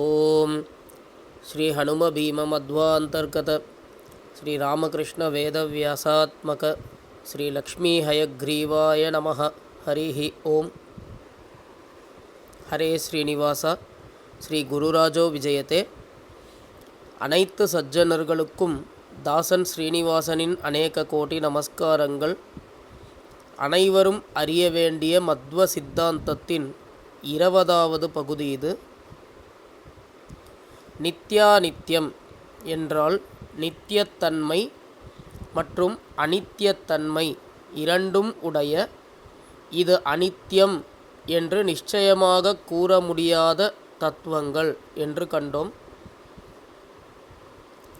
ஓம் ஸ்ரீ ஹனுமபீமமத்வாந்தர்கத ஸ்ரீ ராமகிருஷ்ண வேதவியாசாத்மக ஸ்ரீ லக்ஷ்மி ஹயக்ரீவாய நம ஹரிஹி ஓம் ஹரே ஸ்ரீனிவாசா ஸ்ரீ குருராஜோ விஜயதே அனைத்து சஜ்ஜனர்களுக்கும் தாசன் ஸ்ரீனிவாசனின் அநேக கோடி நமஸ்காரங்கள் அனைவரும் அறிய வேண்டிய மத்வ சித்தாந்தத்தின் இருபதாவது பகுதி இது। நித்யாநித்யம் என்றால் நித்தியத்தன்மை மற்றும் அனித்தியத்தன்மை இரண்டும் உடைய இது அனித்தியம் என்று நிச்சயமாக கூற முடியாத தத்துவங்கள் என்று கண்டோம்.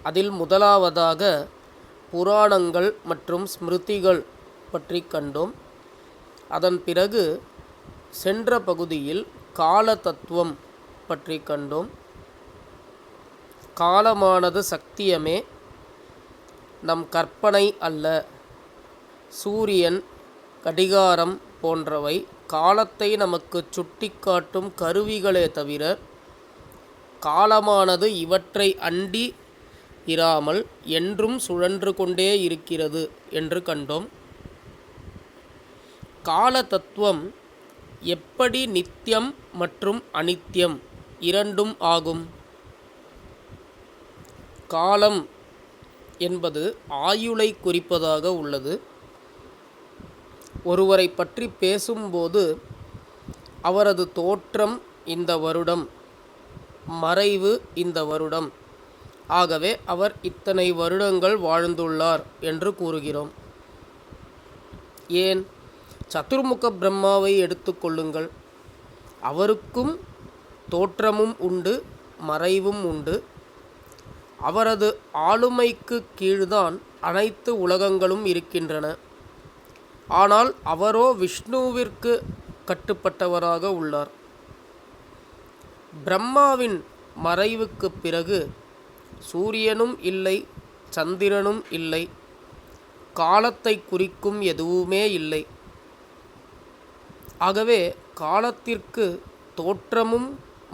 அதில் முதலாவதாக புராணங்கள் மற்றும் ஸ்மிருதிகள் பற்றி கண்டோம். அதன் பிறகு சென்ற பகுதியில் கால தத்துவம் பற்றி கண்டோம். காலமானது சத்தியமே. நம் கற்பனை அல்ல. சூரியன் கடிகாரம் போன்றவை காலத்தை நமக்கு சுட்டிக்காட்டும் கருவிகளே தவிர காலமானது இவற்றை அண்டி இராமல் என்றும் சுழன்று கொண்டே இருக்கிறது என்று கண்டோம். கால தத்துவம் எப்படி நித்தியம் மற்றும் அனித்தியம் இரண்டும் ஆகும்? காலம் என்பது ஆயுளை குறிப்பதாக உள்ளது. ஒருவரை பற்றி பேசும்போது அவரது தோற்றம் இந்த வருடம் மறைவு இந்த வருடம். ஆகவே அவர் இத்தனை வருடங்கள் வாழ்ந்துள்ளார் என்று கூறுகிறோம். ஏன்? சதுர்முக பிரம்மாவை எடுத்துக்கொள்ளுங்கள் அவருக்கும் தோற்றமும் உண்டு மறைவும் உண்டு. அவரது ஆளுமைக்கு கீழ்தான் அனைத்து உலகங்களும் இருக்கின்றன. ஆனால் அவரோ விஷ்ணுவிற்கு கட்டுப்பட்டவராக உள்ளார். பிரம்மாவின் மறைவுக்கு பிறகு சூரியனும் இல்லை சந்திரனும் இல்லை காலத்தை குறிக்கும் எதுவுமே இல்லை. ஆகவே காலத்திற்கு தோற்றமும்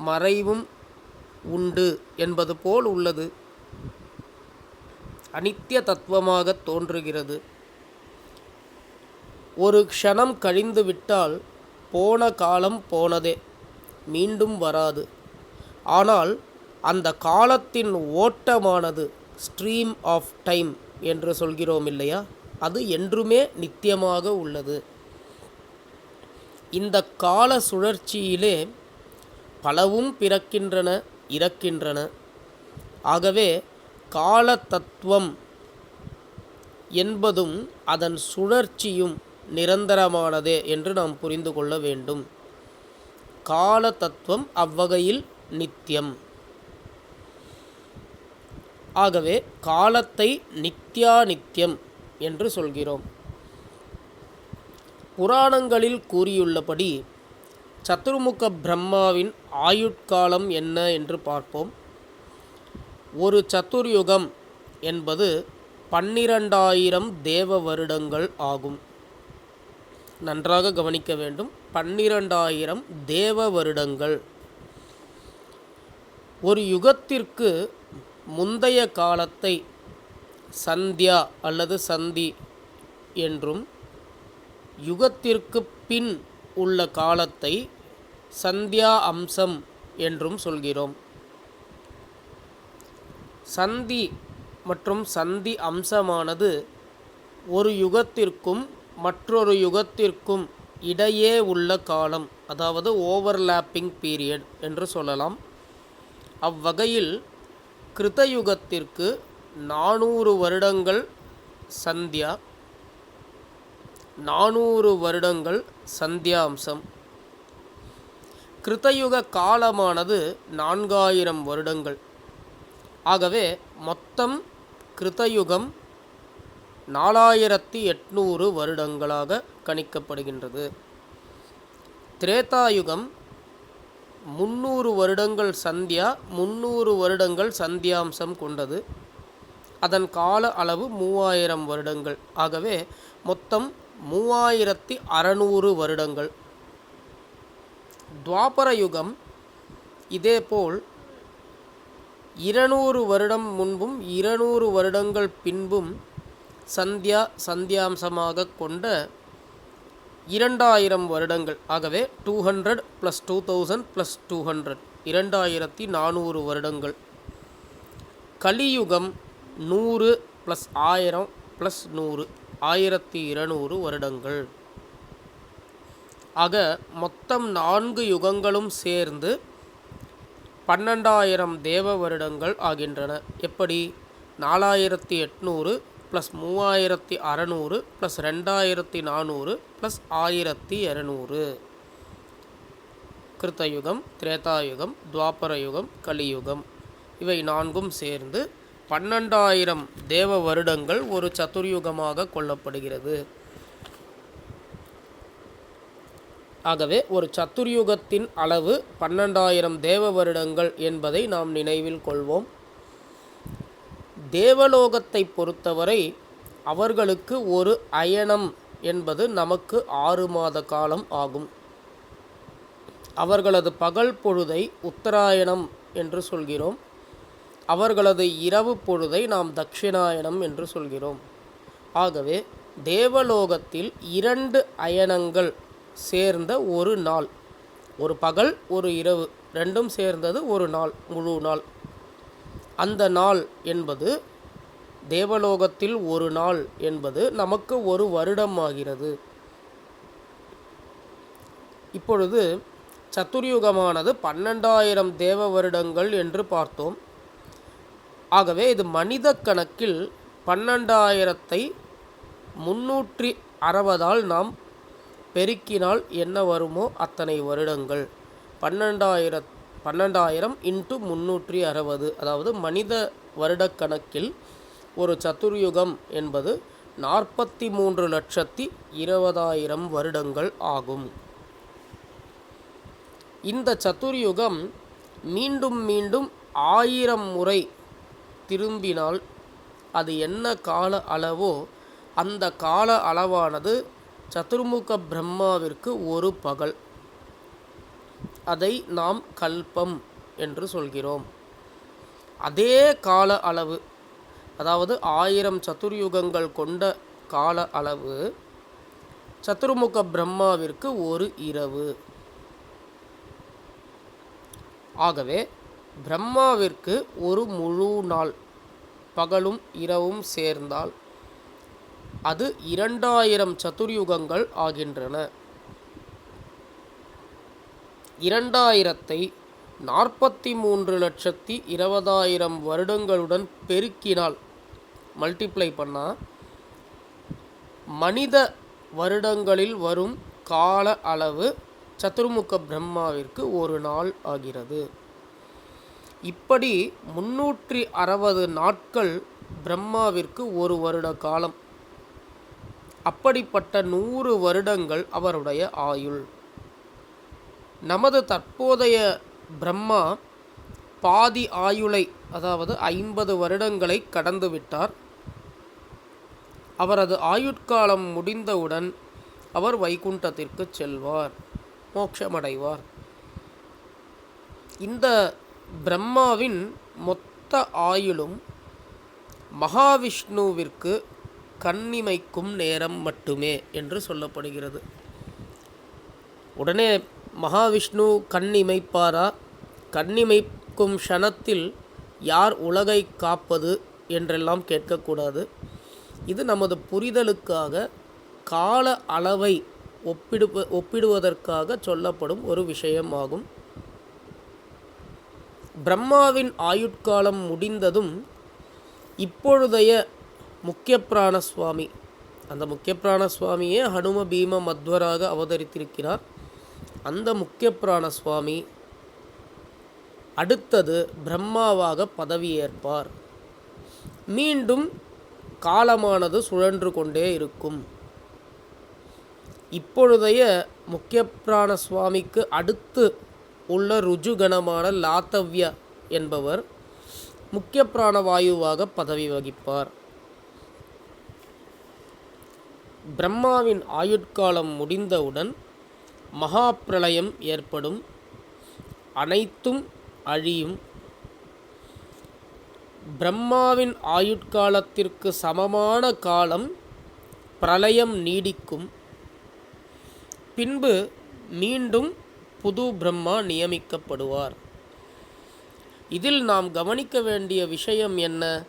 மறைவும் உண்டு என்பது போல் உள்ளது. அனித்திய தத்துவமாக தோன்றுகிறது. ஒரு க்ஷணம் கழிந்து விட்டால் போன காலம் போனதே மீண்டும் வராது. ஆனால் அந்த காலத்தின் ஓட்டமானது ஸ்ட்ரீம் ஆஃப் டைம் என்று சொல்கிறோம் இல்லையா? அது என்றுமே நித்தியமாக உள்ளது. இந்த கால சுழற்சியிலே பலவும் பிறக்கின்றன இறக்கின்றன. ஆகவே காலதத்துவம் என்பதும் அதன் சுழற்சியும் நிரந்தரமானதே என்று நாம் புரிந்து கொள்ள வேண்டும். கால தத்துவம் அவ்வகையில் நித்தியம். ஆகவே காலத்தை நித்யா நித்யம் என்று சொல்கிறோம். புராணங்களில் கூறியுள்ளபடி சத்ருமுக பிரம்மாவின் ஆயுட்காலம் என்ன என்று பார்ப்போம். ஒரு சதுர்யுகம் என்பது பன்னிரண்டாயிரம் தேவ வருடங்கள் ஆகும். நன்றாக கவனிக்க வேண்டும். பன்னிரண்டாயிரம் தேவ வருடங்கள். ஒரு யுகத்திற்கு முந்தைய காலத்தை சந்தியா அல்லது சந்தி என்றும் யுகத்திற்கு பின் உள்ள காலத்தை சந்தியா அம்சம் என்றும் சொல்கிறோம். சந்தி மற்றும் சந்தி அம்சமானது ஒரு யுகத்திற்கும் மற்றொரு யுகத்திற்கும் இடையே உள்ள காலம் அதாவது ஓவர்லாப்பிங் பீரியட் என்று சொல்லலாம். அவ்வகையில் கிருதயுகத்திற்கு நானூறு வருடங்கள் சந்தியா நானூறு வருடங்கள் சந்தியாம்சம். கிருத்தயுக காலமானது நான்காயிரம் வருடங்கள். ஆகவே மொத்தம் கிருதயுகம் நாலாயிரத்தி எட்நூறு வருடங்களாக கணிக்கப்படுகின்றது. திரேதாயுகம் முந்நூறு வருடங்கள் சந்தியா முந்நூறு வருடங்கள் சந்தியாம்சம் கொண்டது. அதன் கால அளவு மூவாயிரம் வருடங்கள். ஆகவே மொத்தம் மூவாயிரத்தி அறநூறு வருடங்கள். துவாபர யுகம் இதேபோல் இருநூறு வருடம் முன்பும் இருநூறு வருடங்கள் பின்பும் சந்தியா சந்தியாம்சமாக கொண்ட இரண்டாயிரம் வருடங்கள். ஆகவே two hundred plus two thousand plus two hundred இரண்டாயிரத்தி நானூறு வருடங்கள். கலியுகம் நூறு ப்ளஸ் ஆயிரம் ப்ளஸ் நூறு. ஆயிரத்தி இருநூறு வருடங்கள். ஆக மொத்தம் நான்கு யுகங்களும் சேர்ந்து பன்னெண்டாயிரம் தேவ வருடங்கள் ஆகின்றன. எப்படி? நாலாயிரத்தி எட்நூறு ப்ளஸ் மூவாயிரத்தி அறநூறு ப்ளஸ் ரெண்டாயிரத்தி நானூறு ப்ளஸ் ஆயிரத்தி இரநூறு. கிருத்தயுகம் திரேதாயுகம் துவாபரயுகம் கலியுகம். இவை நான்கும் சேர்ந்து பன்னெண்டாயிரம் தேவ வருடங்கள் ஒரு சதுர்யுகமாக கொள்ளப்படுகிறது. ஆகவே ஒரு சத்துர்யுகத்தின் அளவு பன்னெண்டாயிரம் தேவ வருடங்கள் என்பதை நாம் நினைவில் கொள்வோம். தேவலோகத்தை பொறுத்தவரை அவர்களுக்கு ஒரு அயனம் என்பது நமக்கு ஆறு மாத காலம் ஆகும். அவர்களது பகல் பொழுதை உத்தராயணம் என்று சொல்கிறோம். அவர்களது இரவு பொழுதை நாம் தட்சிணாயனம் என்று சொல்கிறோம். ஆகவே தேவலோகத்தில் இரண்டு அயனங்கள் சேர்ந்த ஒரு நாள். ஒரு பகல் ஒரு இரவு. ரெண்டும் சேர்ந்தது ஒரு நாள் முழு நாள். அந்த நாள் என்பது தேவலோகத்தில் ஒரு நாள் என்பது நமக்கு ஒரு வருடம் ஆகிறது. இப்பொழுது சத்துர்யுகமானது பன்னெண்டாயிரம் தேவ வருடங்கள் என்று பார்த்தோம். ஆகவே இது மனித கணக்கில் பன்னெண்டாயிரத்தை முன்னூற்றி அறுபதால் நாம் பெருக்கினால் என்ன வருமோ அத்தனை வருடங்கள். பன்னெண்டாயிர பன்னெண்டாயிரம் இன்ட்டு முன்னூற்றி அறுபது. அதாவது மனித வருடக்கணக்கில் ஒரு சதுர்யுகம் என்பது நாற்பத்தி மூன்று லட்சத்தி இருபதாயிரம் வருடங்கள் ஆகும். இந்த சதுர்யுகம் மீண்டும் மீண்டும் ஆயிரம் முறை திரும்பினால் அது என்ன கால அளவோ அந்த கால அளவானது சதுர்முக பிரம்மாவிற்கு ஒரு பகல். அதை நாம் கல்பம் என்று சொல்கிறோம். அதே கால அளவு அதாவது ஆயிரம் சதுர்யுகங்கள் கொண்ட கால அளவு சதுர்முக பிரம்மாவிற்கு ஒரு இரவு. ஆகவே பிரம்மாவிற்கு ஒரு முழு நாள் பகலும் இரவும் சேர்ந்தால் அது இரண்டாயிரம் சதுர்யுகங்கள் ஆகின்றன. இரண்டாயிரத்தை நாற்பத்தி மூன்று லட்சத்தி இருபதாயிரம் வருடங்களுடன் பெருக்கினால் மல்டிப்ளை பண்ணால் மனித வருடங்களில் வரும் கால அளவு சதுர்முக பிரம்மாவிற்கு ஒரு நாள் ஆகிறது. இப்படி முன்னூற்றி அறுபது நாட்கள் பிரம்மாவிற்கு ஒரு வருட காலம். அப்படிப்பட்ட நூறு வருடங்கள் அவருடைய ஆயுள். நமது தற்போதைய பிரம்மா பாதி ஆயுளை அதாவது ஐம்பது வருடங்களை கடந்துவிட்டார் அவரது ஆயுட்காலம் முடிந்தவுடன் அவர் வைகுண்டத்திற்கு செல்வார் மோட்சமடைவார். இந்த பிரம்மாவின் மொத்த ஆயுளும் மகாவிஷ்ணுவிற்கு கண்ணிமைக்கும் நேரம் மட்டுமே என்று சொல்லப்படுகிறது. உடனே மகாவிஷ்ணு கண்ணிமைப்பாரா? கண்ணிமைக்கும் க்ஷணத்தில் யார் உலகை காப்பது என்றெல்லாம் கேட்கக்கூடாது. இது நமது புரிதலுக்காக கால அளவை ஒப்பிடு ஒப்பிடுவதற்காக சொல்லப்படும் ஒரு விஷயமாகும். பிரம்மாவின் ஆயுட்காலம் முடிந்ததும் இப்பொழுதைய முக்கிய சுவாமி அந்த முக்கிய சுவாமியே ஹனும பீம மத்வராக அவதரித்திருக்கிறார். அந்த முக்கிய சுவாமி அடுத்தது பிரம்மாவாக பதவியேற்பார். மீண்டும் காலமானது சுழன்று கொண்டே இருக்கும். இப்பொழுதைய முக்கிய பிராண சுவாமிக்கு அடுத்து உள்ள ருஜுகணமான லாத்தவ்யா என்பவர் முக்கிய பிராணவாயுவாக பதவி வகிப்பார். பிரம்மாவின் ஆயுட்காலம் முடிந்தவுடன் மகா பிரளயம் ஏற்படும். அனைத்தும் அழியும். பிரம்மாவின் ஆயுட்காலத்திற்கு சமமான காலம் பிரளயம் நீடிக்கும். பின்பு மீண்டும் புது பிரம்மா நியமிக்கப்படுவார். இதில் நாம் கவனிக்க வேண்டிய விஷயம் என்ன?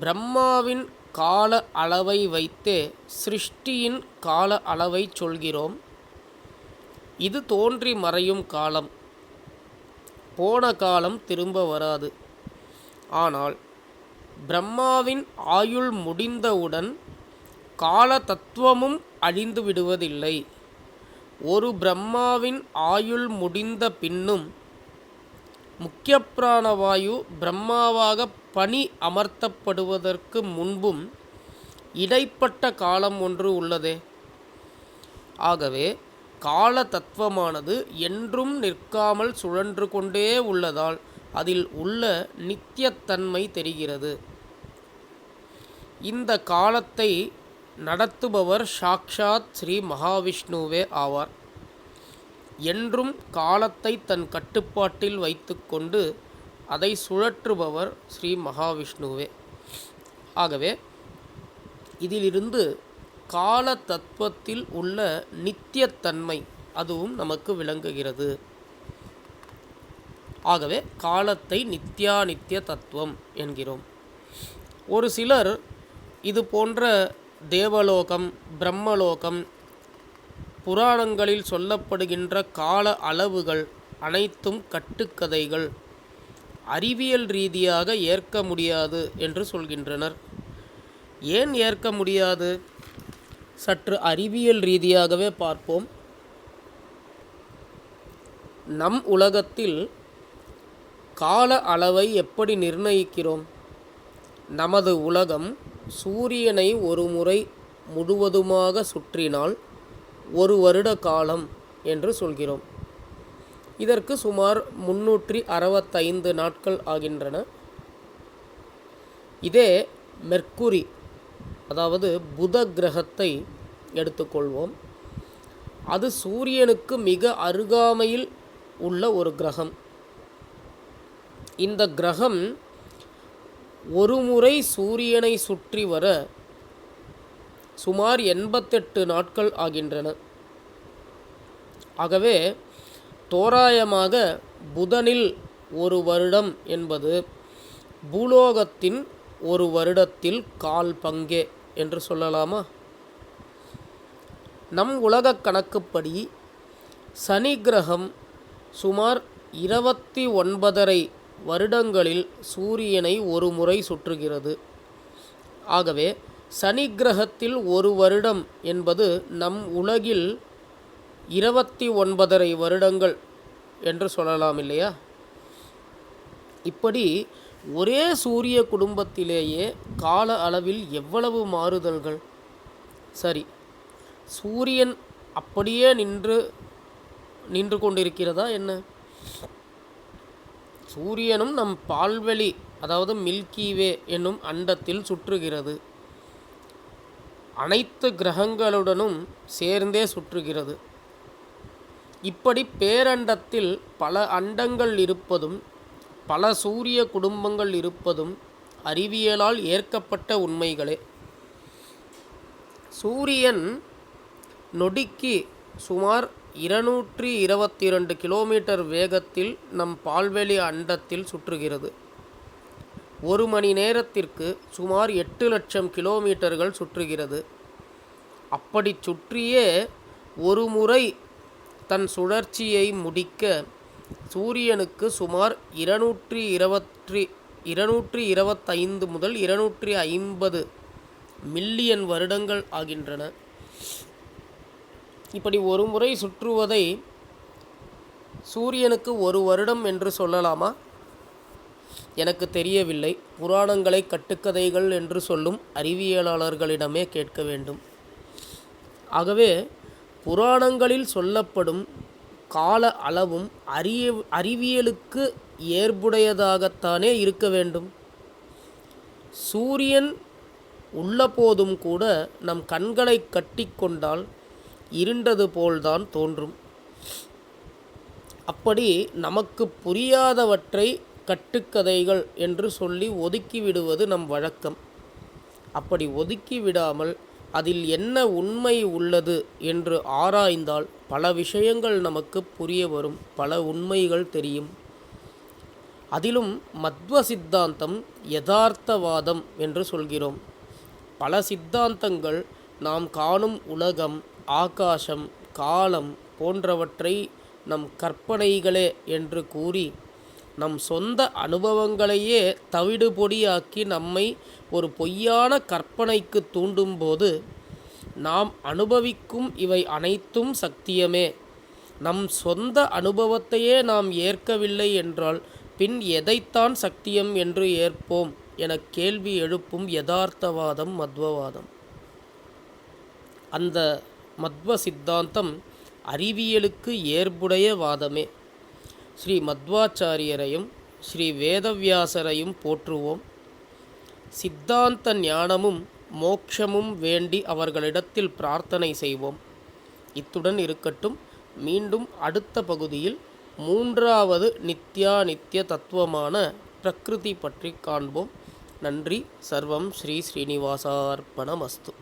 பிரம்மாவின் கால அளவை வைத்தே சிருஷ்டியின் கால அளவை சொல்கிறோம். இது தோன்றி மறையும் காலம். போன காலம் திரும்ப வராது. ஆனால் பிரம்மாவின் ஆயுள் முடிந்தவுடன் கால தத்துவமும் அழிந்து விடுவதில்லை ஒரு பிரம்மாவின் ஆயுள் முடிந்த பின்னும் முக்கிய பிராணவாயு பிரம்மாவாக பணி அமர்த்தப்படுவதற்கு முன்பும் இடைப்பட்ட காலம் ஒன்று உள்ளதே. ஆகவே கால தத்துவமானது என்றும் நிற்காமல் சுழன்று கொண்டே உள்ளதால் அதில் உள்ள நித்தியத்தன்மை தெரிகிறது. இந்த காலத்தை நடத்துபவர் சாக்ஷாத் ஸ்ரீ மகாவிஷ்ணுவே ஆவார். என்றும் காலத்தை தன் கட்டுப்பாட்டில் வைத்துக்கொண்டு அதை சுழற்றுபவர் ஸ்ரீ மகாவிஷ்ணுவே. ஆகவே இதிலிருந்து கால தத்துவத்தில் உள்ள நித்தியத்தன்மை அதுவும் நமக்கு விளங்குகிறது. ஆகவே காலத்தை நித்யானித்திய தத்துவம் என்கிறோம். ஒரு சிலர் இது போன்ற தேவலோகம் பிரம்மலோகம் புராணங்களில் சொல்லப்படுகின்ற கால அளவுகள் அனைத்தும் கட்டுக்கதைகள். அறிவியல் ரீதியாக ஏற்க முடியாது என்று சொல்கின்றனர். ஏன் ஏற்க முடியாது? சற்று அறிவியல் ரீதியாகவே பார்ப்போம். நம் உலகத்தில் கால அளவை எப்படி நிர்ணயிக்கிறோம்? நமது உலகம் சூரியனை ஒரு முறை முழுவதுமாக சுற்றினால் ஒரு வருட காலம் என்று சொல்கிறோம். இதற்கு சுமார் முன்னூற்றி அறுபத்தைந்து நாட்கள் ஆகின்றன. இதே மெர்க்குரி அதாவது புத கிரகத்தை எடுத்துக்கொள்வோம். அது சூரியனுக்கு மிக அருகாமையில் உள்ள ஒரு கிரகம். இந்த கிரகம் ஒரு முறை சூரியனை சுற்றி வர சுமார் எண்பத்தெட்டு நாட்கள் ஆகின்றன. ஆகவே தோராயமாக புதனில் ஒரு வருடம் என்பது பூலோகத்தின் ஒரு வருடத்தில் கால் பங்கே என்று சொல்லலாமா? நம் உலக கணக்குப்படி சனி கிரகம் சுமார் இருபத்தி ஒன்பதரை வருடங்களில் சூரியனை ஒரு முறை சுற்றுகிறது. ஆகவே சனி கிரகத்தில் ஒரு வருடம் என்பது நம் உலகில் இருபத்தி ஒன்பதரை வருடங்கள் என்று சொல்லலாம் இல்லையா? இப்படி ஒரே சூரிய குடும்பத்திலேயே கால அளவில் எவ்வளவு மாறுதல்கள்? சரி சூரியன் அப்படியே நின்று நின்று கொண்டிருக்கிறதா என்ன? சூரியனும் நம் பால்வெளி அதாவது மில்கிவே என்னும் அண்டத்தில் சுற்றுகிறது. அனைத்து கிரகங்களுடனும் சேர்ந்தே சுற்றுகிறது. இப்படி பேரண்டத்தில் பல அண்டங்கள் இருப்பதும் பல சூரிய குடும்பங்கள் இருப்பதும் அறிவியலால் ஏற்கப்பட்ட உண்மைகளே. சூரியன் நொடிக்கு சுமார் இருநூற்றி இருபத்தி இரண்டு கிலோமீட்டர் வேகத்தில் நம் பால்வெளி அண்டத்தில் சுற்றுகிறது. ஒரு மணி நேரத்திற்கு சுமார் எட்டு லட்சம் கிலோமீட்டர்கள் சுற்றுகிறது. அப்படி சுற்றியே ஒரு முறை தன் சுழற்சியை முடிக்க சூரியனுக்கு சுமார் இருநூற்றி இருபத்தி இருநூற்றி இருபத்தைந்து முதல் இருநூற்றி ஐம்பது மில்லியன் வருடங்கள் ஆகின்றன. இப்படி ஒரு முறை சுற்றுவதை சூரியனுக்கு ஒரு வருடம் என்று சொல்லலாமா? எனக்கு தெரியவில்லை. புராணங்களை கட்டுக்கதைகள் என்று சொல்லும் அறிவியலாளர்களிடமே கேட்க வேண்டும். ஆகவே புராணங்களில் சொல்லப்படும் கால அளவும் அறிய அறிவியலுக்கு ஏற்புடையதாகத்தானே இருக்க வேண்டும். சூரியன் உள்ள போதும் கூட நம் கண்களை கட்டிக்கொண்டால் இருண்டது போல்தான் தோன்றும். அப்படி நமக்கு புரியாதவற்றை கட்டுக்கதைகள் என்று சொல்லி ஒதுக்கிவிடுவது நம் வழக்கம். அப்படி ஒதுக்கி விடாமல் அதில் என்ன உண்மை உள்ளது என்று ஆராய்ந்தால் பல விஷயங்கள் நமக்கு புரிய வரும் பல உண்மைகள் தெரியும். அதிலும் மத்வ சித்தாந்தம் யதார்த்தவாதம் என்று சொல்கிறோம். பல சித்தாந்தங்கள் நாம் காணும் உலகம் ஆகாசம் காலம் போன்றவற்றை நம் கற்பனைகளே என்று கூறி நம் சொந்த அனுபவங்களையே தவிடு பொடியாக்கி நம்மை ஒரு பொய்யான கற்பனைக்கு தூண்டும்போது நாம் அனுபவிக்கும் இவை அனைத்தும் சத்தியமே. நம் சொந்த அனுபவத்தையே நாம் ஏற்கவில்லை என்றால் பின் எதைத்தான் சத்தியம் என்று ஏற்போம் என கேள்வி எழுப்பும் யதார்த்தவாதம் மத்வவாதம். அந்த மத்வ சித்தாந்தம் அறிவியலுக்கு ஏற்புடைய வாதமே. ஸ்ரீ மத்வாச்சாரியரையும் ஸ்ரீ வேதவியாசரையும் போற்றுவோம். சித்தாந்த ஞானமும் மோட்சமும் வேண்டி அவர்களிடத்தில் பிரார்த்தனை செய்வோம். இத்துடன் இருக்கட்டும். மீண்டும் அடுத்த பகுதியில் மூன்றாவது நித்யா நித்திய தத்துவமான பிரகிருதி பற்றி காண்போம். நன்றி. சர்வம் ஸ்ரீ ஸ்ரீனிவாசார்ப்பணமஸ்து